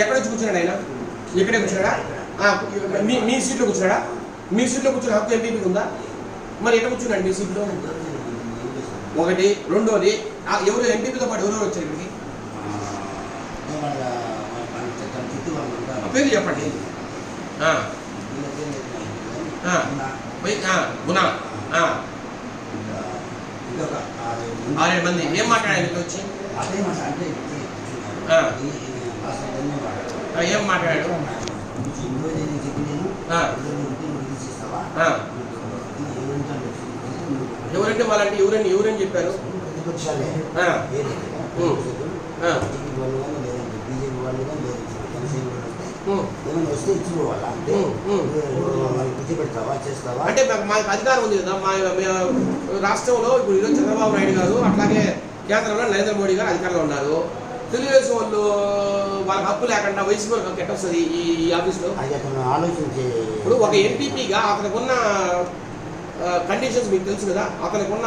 ఎక్కడ వచ్చి కూర్చున్నాడు ఆయన? ఇక్కడే కూర్చున్నాడా? మీ మీ సీట్లో కూర్చున్నాడా? మీ సీట్లో కూర్చున్న హక్కు ఎంపీకి ఉందా? మరి ఎక్కడ కూర్చున్నాడు మీ సీట్లో? ఒకటి రెండోది ఎవరు ఎంపీతో పాటు ఎవరెవరు వచ్చారు ఇక్కడికి? పేరు చెప్పండి. ఆ, ఆరేడు మంది. ఏం మాట్లాడారు ఇక్కడ వచ్చి? ఏం మాట్లాడాడు. ఎవరంటే వాళ్ళంటే ఎవరని ఎవరని చెప్పారు? అంటే మాకు అధికారం ఉంది కదా మా రాష్ట్రంలో ఇప్పుడు ఈరోజు చంద్రబాబు నాయుడు గారు అట్లాగే కేంద్రంలో నరేంద్ర మోడీ గారు అధికారంలో ఉన్నారు. తెలుగుదేశం వాళ్ళు వాళ్ళకి హక్కు లేకుండా ఎట్ట వస్తుంది ఈ ఈ ఆఫీస్లో? అది అతను ఆలోచించే ఇప్పుడు ఒక ఎంపీపీగా అతనికి ఉన్న కండిషన్స్ మీకు తెలుసు కదా? అతనికి ఉన్న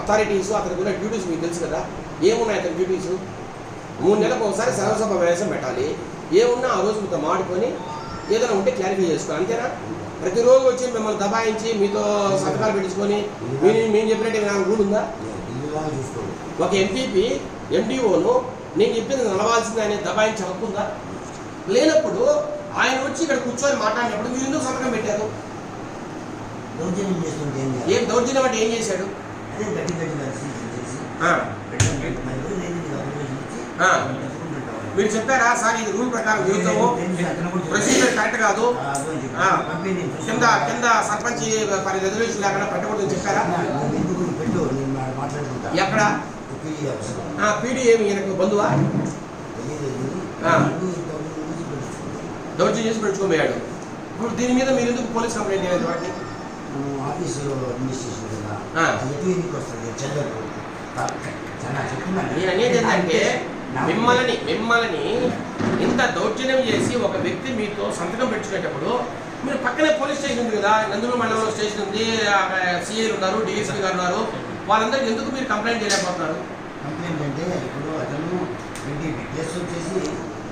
అథారిటీస్ అతనికి ఉన్న డ్యూటీస్ మీకు తెలుసు కదా? ఏమున్నాయి అతని డ్యూటీస్ మూడు నెలలకు ఒకసారి సర్వసభ వేసం పెట్టాలి. ఏమున్నా ఆ రోజు మీతో మాడుకొని ఏదైనా ఉంటే క్లారిఫై చేసుకోవాలి అంతేనా? ప్రతిరోజు వచ్చి మిమ్మల్ని దబాయించి మీతో సంతకాలు పెట్టించుకొని మీరు మేము చెప్పినట్టు నాకు రూల్ ఉందా? ఇల్లులాగా చూసుకోడు ఒక ఎంపీపీ ఎండిఓను నేను చెప్పింది నడవాల్సింది అనే దబాయించే ఉందా లేనప్పుడు ఆయన వచ్చి ఇక్కడ కూర్చొని మాట్లాడినప్పుడు మీరు ఎందుకు సంతకం పెట్టారు? ఏం దౌర్జన్యం అంటే ఏం చేశాడు? అదే గట్టి గట్టి కలిసి తెలిసి ఆ, పెట్టండి మీరు చెప్పారా? సార్ ఇది రూల్ ప్రకారం విరుద్ధము ప్రొసీజర్ కరెక్ట్ కాదు. కింద కింద సర్పంచ్ పని రెజల్యూషన్ లేకుండా పెట్టకూడదు చెప్పారా? మాట్లాడుకుంటా ఎక్కడ? పీడీ ఏమి? ఈయనకు బంధువా? తెలియదు. దౌర్జన్యం చేసి పెట్టుకోబోయాడు. ఇప్పుడు దీని మీద మీరు ఎందుకు పోలీస్ కంప్లైంట్ చేయలేదు వాటిని? మనం అడ్మినిస్ట్రేషన్ కదా ఎటు వస్తుంది చెల్లరు నేను అనేది ఏంటంటే మిమ్మల్ని మిమ్మల్ని ఇంత దౌర్జన్యం చేసి ఒక వ్యక్తి మీతో సంతకం పెట్టుకునేటప్పుడు మీరు పక్కనే పోలీస్ స్టేషన్ ఉంది కదా నందులు మండలంలో స్టేషన్ ఉంది సిఐలు ఉన్నారు డిఎస్పీ గారు ఉన్నారు వాళ్ళందరికీ ఎందుకు మీరు కంప్లైంట్ చేయలేకపోతున్నారు? కంప్లైంట్ అంటే ఇప్పుడు అతను కేసు వచ్చేసి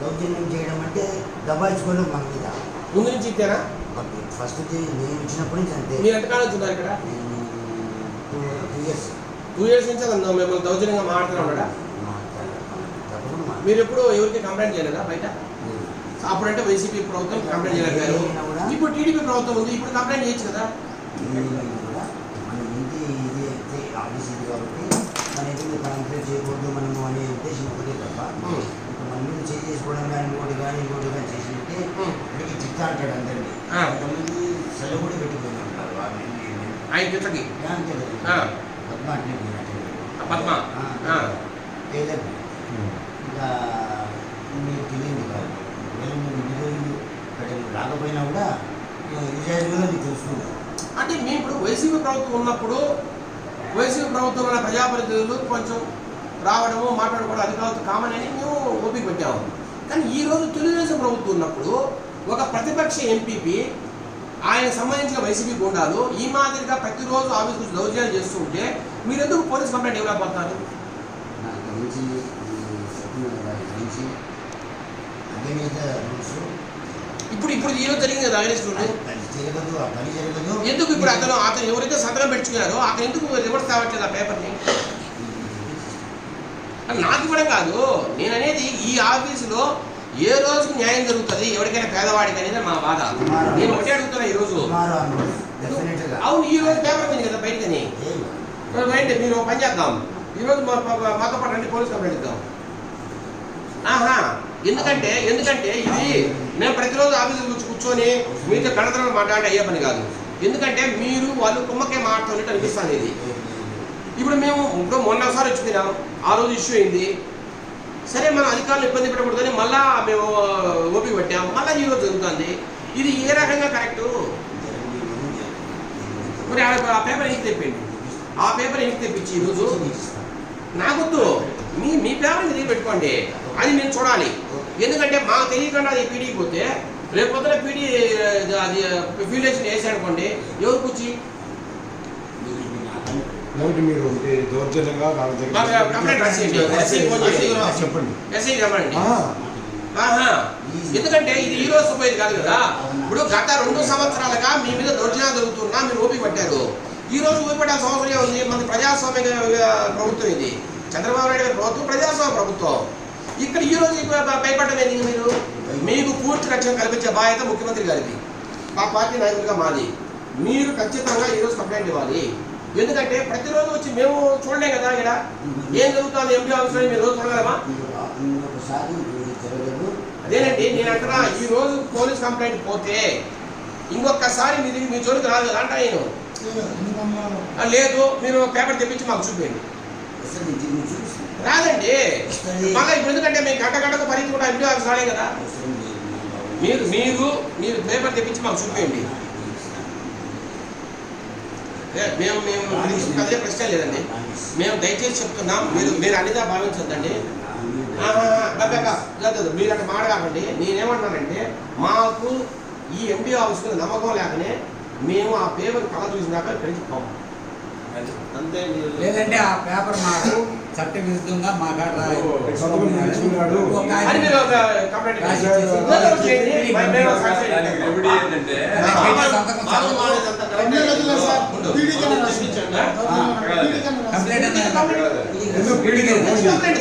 దౌర్జన్యం చేయడం అంటే దబాయించుకోవడం మన మీద. ముందు నుంచి ఇచ్చారా? ఫస్ట్ నేను ఇచ్చినప్పటి నుంచి అంతే. మీరు ఎంతకాలం వచ్చున్నారు ఇక్కడ టూ ఇయర్స్. టూ ఇయర్స్ నుంచి మిమ్మల్ని దౌర్జన్యంగా మాట్లాడుతూ ఉన్నాడా తప్పకుండా మా- మీరు ఎప్పుడు ఎవరికి కంప్లైంట్ చేయలేదా బయట? అప్పుడంటే వైసీపీ ప్రభుత్వం కంప్లైంట్ చేయలేకపోయారు ఇప్పుడు టీడీపీ ప్రభుత్వం ఉంది ఇప్పుడు కంప్లైంట్ చేయొచ్చు కదా? కూడా మన ఇంటి ఇది అయితే ఆఫీస్ ఇది కాబట్టి మన ఇంటిని కంప్లీట్ చేయకూడదు మనము అనే ఉద్దేశం ఒకటే తప్ప. ఉం. ఇప్పుడు మన మీద చేయి చేసుకోవడం కానీ ఇంకోటి కానీ ఇంకోటి కానీ చేసినట్టే ఉం. ఇక్కడికి చిత్తా అంటాడు అందరినీ. ఆ. కొంతమంది సెలవు కూడా పెట్టుకుని ఉంటారు ఆయన. పద్మ పద్మ. ఇంకా మీకు తెలియదు కాదు ఒకవేళ మీరు ఇన్ని రోజులు ఇక్కడ రాకపోయినా కూడా విజయాలు నీకు తెలుసుకుంటారు అంటే మేము ఇప్పుడు వైసీపీ ప్రభుత్వం ఉన్నప్పుడు వైసీపీ ప్రభుత్వం ఉన్న ప్రజాప్రతినిధులు కొంచెం రావడము మాట్లాడుకోవడం అధికారులతో కామన్ అని మేము ఓపిక పెట్టాము. కానీ ఈ రోజు తెలుగుదేశం ప్రభుత్వం ఉన్నప్పుడు ఒక ప్రతిపక్ష ఎంపీపీ ఆయన సంబంధించిన వైసీపీ గుండాలు ఈ మాదిరిగా ప్రతిరోజు ఆఫీస్ నుంచి దౌర్జన్యాలు చేస్తూ ఉంటే మీరు ఎందుకు పోలీస్ కంప్లైంట్ ఇవ్వలేకపోతున్నారు గురించి రూల్స్ ఇప్పుడు ఇప్పుడు ఈ రోజు జరిగింది కదా జరగదు ఆ పని జరగదు ఎందుకు ఇప్పుడు అతను అతను ఎవరైతే సంతకం పెట్టుకున్నారో అతను ఎందుకు రివర్స్ తేవట్లేదు ఆ పేపర్ని? నాకు ఇవ్వడం కాదు నేను అనేది ఈ ఆఫీసులో ఏ రోజుకు న్యాయం జరుగుతుంది ఎవరికైనా పేదవాడికి అనేది మా బాధ. నేను ఒకటే అడుగుతున్నా ఈ రోజు అవును ఈ రోజు పేపర్ పోయింది కదా బయటని రండి మీరు పని చేద్దాం. ఈ రోజు మా మా- మాతో పాటు రండి పోలీస్ కంప్లైంట్ ఇద్దాం. ఆహా ఎందుకంటే ఎందుకంటే ఇది మేము ప్రతిరోజు ఆఫీసులో కూర్చు కూర్చొని మీతో కడతలను మాట్లాడే అయ్యే పని కాదు. ఎందుకంటే మీరు వాళ్ళు కుమ్మకే మాట్లాడుతున్నట్టు అనిపిస్తుంది ఇది. ఇప్పుడు మేము ఇప్పుడు మొన్న ఒకసారి వచ్చిపోయినాం. ఆ రోజు ఇష్యూ అయింది. సరే మన అధికారులు ఇబ్బంది పెట్టకూడదని మళ్ళా మేము ఓపిక పెట్టాం. మళ్ళీ ఈ రోజు జరుగుతుంది. ఇది ఏ రకంగా కరెక్ట్ మరి ఆ ఆ పేపర్ ఎందుకు తెప్పింది? ఆ పేపర్ ఎందుకు తెప్పించి ఈరోజు నాకొద్దు మీ మీ పేపర్ మీరు పెట్టుకోండి అది మేము చూడాలి. ఎందుకంటే మాకు తెలియకుండా అది పీడీ పోతే రేపు పొద్దున పీడీ అది ఫిలియేషన్ వేసాడనుకోండి ఎవరు కూర్చి? మీరు దౌర్జన్యంగా చెప్పండి. ఎందుకంటే ఇది ఈ రోజు పోయేది కాదు కదా. ఇప్పుడు గత రెండు సంవత్సరాలుగా మీ మీద దౌర్జన్యాలు జరుగుతున్నా మీరు ఓపిక పట్టారు. ఈ రోజు ఊపిపడాల్సిన అవసరం ఏముంది? మన ప్రజాస్వామ్య ప్రభుత్వం ఇది. చంద్రబాబు నాయుడు గారి ప్రభుత్వం ప్రజాస్వామ్య ప్రభుత్వం. ఇక్కడ ఈ రోజు ఇక భయపడడం ఏంది మీరు? మీకు పూర్తి రక్షణ కల్పించే బాధ్యత ముఖ్యమంత్రి గారిది. మా పార్టీ నాయకులుగా మాది. మీరు ఖచ్చితంగా ఈ రోజు కంప్లైంట్ ఇవ్వాలి. ఎందుకంటే ప్రతిరోజు వచ్చి మేము చూడలే కదా ఇక్కడ. ఏం జరుగుతుంది ఎంపీ ఆఫీస్లో మీరు రోజు చూడగలమా అదేనండి నేను అంటున్నా ఈ రోజు పోలీస్ కంప్లైంట్ పోతే ఇంకొకసారి మీ దగ్గర మీ జోలికి రాదు కదా అంట నేను. లేదు మీరు పేపర్ తెప్పించి మాకు చూపించండి వస్తుంది. మళ్ళీ ఇప్పుడు ఎందుకంటే మేము గంట గంటకు పరిధి కూడా ఎంపీ ఆఫీస్ రాలే కదా. మీరు మీరు మీరు పేపర్ తెప్పించి మాకు చూపించండి ఏ, మేము మేము అదే ప్రశ్న లేదండి. మేము దయచేసి చెప్తున్నాం మీరు మీరు అనిదా భావించొద్దండి. లేదు, మీరు అక్కడ మాట్లాడకండి నేనేమంటున్నానంటే మాకు ఈ ఎంపీ మీద నమ్మకం లేకనే మేము ఆ పేపర్ కళ చూసినాక ఇక్కడికి పోము. మీరు లేదంటే ఆ పేపర్ మాకు చట్ట విరుద్ధంగా మా కాడ కంప్లైంట్. కంప్లైంట్